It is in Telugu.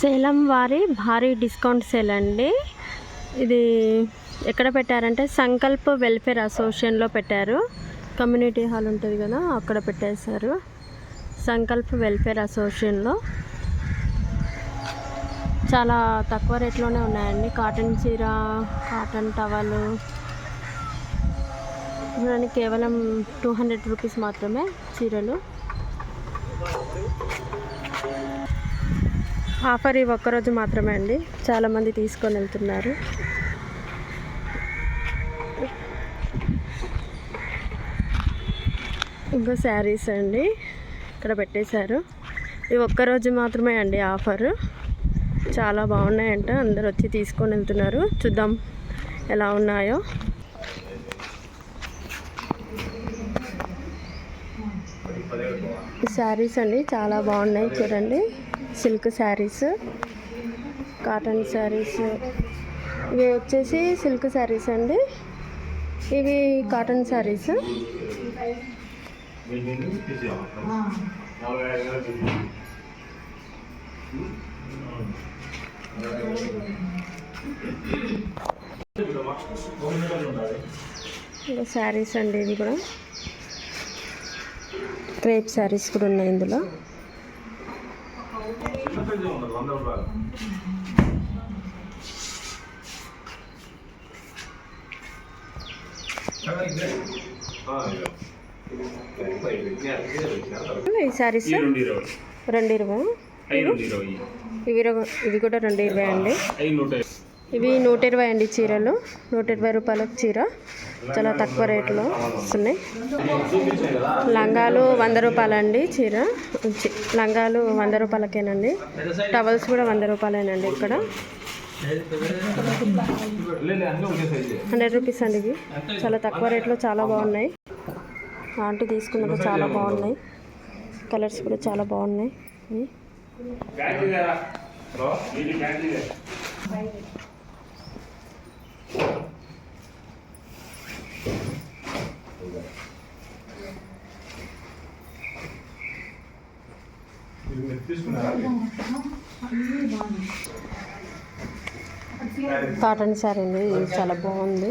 సేలం వారి భారీ డిస్కౌంట్ సేల్ అండి. ఇది ఎక్కడ పెట్టారంటే సంకల్ప్ వెల్ఫేర్ అసోసియేషన్లో పెట్టారు. కమ్యూనిటీ హాల్ ఉంటుంది కదా అక్కడ పెట్టేశారు. సంకల్ప్ వెల్ఫేర్ అసోసియేషన్లో. చాలా తక్కువ రేట్లోనే ఉన్నాయండి. కాటన్ చీర కాటన్ టవలు. చూడండి కేవలం టూ హండ్రెడ్ రూపీస్ మాత్రమే చీరలు. ఆఫర్ ఈ ఒక్కరోజు మాత్రమే అండి. చాలామంది తీసుకొని వెళ్తున్నారు. ఇంకా శారీస్ అండి. ఇక్కడ పెట్టేశారు. ఈ ఒక్కరోజు మాత్రమే అండి ఆఫర్. చాలా బాగున్నాయంట. అందరు వచ్చి తీసుకొని వెళ్తున్నారు. చూద్దాం ఎలా ఉన్నాయో. శారీస్ అండి చాలా బాగున్నాయి చూడండి. సిల్క్ శారీస్ కాటన్ శారీస్ ఇవి వచ్చేసి సిల్క్ శారీస్ అండి. ఇవి కాటన్ శారీస్ శారీస్ అండి ఇవి కూడా. క్రేప్ శారీస్ కూడా ఉన్నాయి ఇందులో. ఈ శారీస్? రెండు ఇరవై. ఇవి ఇవి కూడా రెండు ఇరవై అండి. ఇవి నూట ఇరవై అండి చీరలు. నూట ఇరవై రూపాయలకు చీర. చాలా తక్కువ రేట్లో వస్తున్నాయి. లంగాలు వంద రూపాయలండి చీర. లంగాలు వంద రూపాయలకేనండి. టవల్స్ కూడా వంద రూపాయలేనండి ఇక్కడ. హండ్రెడ్ రూపీస్ అండి ఇవి. చాలా తక్కువ రేట్లో చాలా బాగున్నాయి. ఆంటీ తీసుకున్నప్పుడు చాలా బాగున్నాయి. కలర్స్ కూడా చాలా బాగున్నాయి. కాటన్ సారీ అండి చాలా బాగుంది.